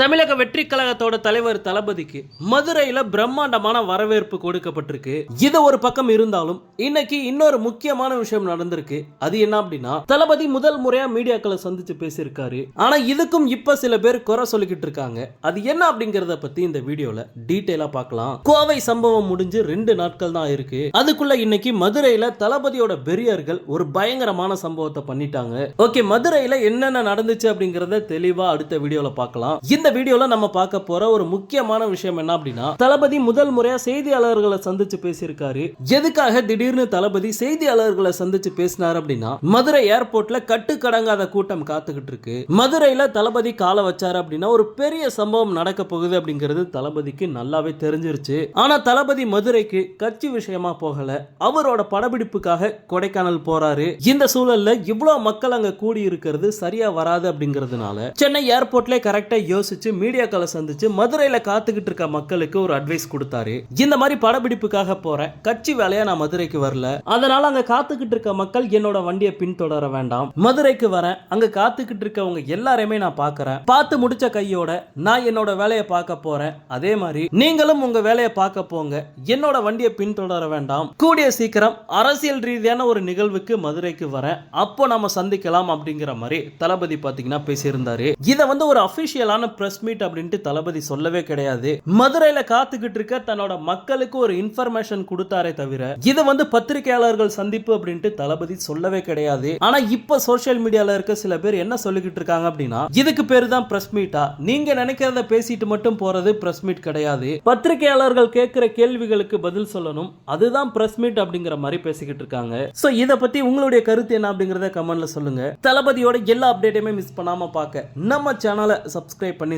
தமிழக வெற்றி கழகத்தோட தலைவர் தளபதிக்கு மதுரையில பிரம்மாண்டமான வரவேற்பு கொடுக்கப்பட்டிருக்கு. இது ஒரு பக்கம் இருந்தாலும் இன்னைக்கு இன்னொரு முக்கியமான விஷயம் நடந்திருக்கு. அது என்ன அப்படின்னா தளபதி முதல் முறையா மீடியாக்களை சந்திச்சு பேசியிருக்காரு. ஆனா இதுக்கும் இப்ப சில பேர் குறை சொல்லிக்கிட்டு இருக்காங்க. அது என்ன அப்படிங்கறத பத்தி இந்த வீடியோல டீட்டெயிலா பார்க்கலாம். கோவை சம்பவம் முடிஞ்சு ரெண்டு நாட்கள் தான் இருக்கு. அதுக்குள்ள இன்னைக்கு மதுரையில தளபதியோட பெரியர்கள் ஒரு பயங்கரமான சம்பவத்தை பண்ணிட்டாங்க. ஓகே மதுரையில என்னென்ன நடந்துச்சு அப்படிங்கறத தெளிவா அடுத்த வீடியோல பார்க்கலாம். இந்த வீடியோல நம்ம பார்க்க போற ஒரு முக்கியமான விஷயம் என்ன அப்படின்னா தளபதி முதல் முறையா செய்தியாளர்களை சந்திச்சு பேசியிருக்காரு. எதுக்காக திடீர்னு தளபதி செய்தியாளர்களை சந்திச்சு பேசினார் அப்படின்னா மதுரை ஏர்போர்ட்ல கட்டுக்கடங்காத கூட்டம் காத்துக்கிட்டு இருக்கு. மதுரையில தளபதி காலை வச்சார் அப்படின்னா ஒரு பெரிய சம்பவம் நடக்க போகுது அப்படிங்கிறது தளபதிக்கு நல்லாவே தெரிஞ்சிருச்சு. ஆனா தளபதி மதுரைக்கு கட்சி விஷயமா போகல. அவரோட படப்பிடிப்புக்காக கொடைக்கானல் போறாரு. இந்த சூழல்ல இவ்வளவு மக்கள் அங்க கூடி இருக்கிறது சரியா வராது அப்படிங்கிறதுனால சென்னை ஏர்போர்ட்ல கரெக்டா யோசிச்சு மீடியாக்களை சந்திச்சு மதுரையில காத்துக்கிட்டு இருக்க மக்களுக்கு ஒரு அட்வைஸ் கொடுத்தாரு. இந்த மாதிரி படப்பிடிப்புக்காக போறேன். கட்சி வேலையா நான் மதுரைக்கு வரல. அதனால அங்க காத்துக்கிட்டு இருக்க மக்கள் என்னோட வண்டியை பின்தொடர வேண்டாம். மதுரைக்கு வரேன். அங்க காத்துக்கிட்டு இருக்கவங்க எல்லாரையுமே நான் பாக்குறேன் பார்த்து முடிச்ச கையோட நான் என்னோட வேலையை பார்க்க போறேன். அதே மாதிரி நீங்களும் உங்க வேலையை பார்க்க போங்க. என்னோட வண்டியை பின்தொடர வேண்டாம். கூடிய சீக்கிரம் அரசியல் ரீதியான ஒரு நிகழ்வுக்கு மதுரைக்கு வரேன். அப்போ நம்ம சந்திக்கலாம் அப்படிங்கிற மாதிரி தளபதி பாத்தீங்கன்னா பேசியிருந்தாரு. இதை வந்து ஒரு அபிஷியலான பிரஸ் மீட் அப்படின்ட்டு தளபதி சொல்லவே கிடையாது. மதுரையில காத்துக்கிட்டு இருக்க தன்னோட மக்களுக்கு ஒரு இன்ஃபர்மேஷன் கொடுத்தாரே தவிர இது வந்து பத்திரிகையாளர்கள் சந்திப்பு அப்படின்ட்டு தளபதி சொல்லவே கிடையாது. ஆனா இப்ப சோசியல் மீடியால இருக்க சில பேர் என்ன சொல்லிக்கிட்டு இருக்காங்க அப்படின்னா இதுக்கு பேரு தான் பிரஸ் மீட்டா நீங்க நினைக்கிறத பேசிட்டு மட்டும் போறது பிரஸ் மீட் கிடையாது. பத்திரிகையாளர்கள் கேட்கிற கேள்விகளுக்கு பதில் சொல்லணும். அதுதான் பிரஸ் மீட் அப்படிங்கிற மாதிரி பேசிக்கிட்டு இருக்காங்க. சோ இத பத்தி உங்களுடைய கருத்து என்ன அப்படிங்கறத கமெண்ட்ல சொல்லுங்க. தளபதியோட எல்லா அப்டேட்டையுமே மிஸ் பண்ணாம பார்க்க நம்ம சேனலை சப்ஸ்கிரைப் பண்ணி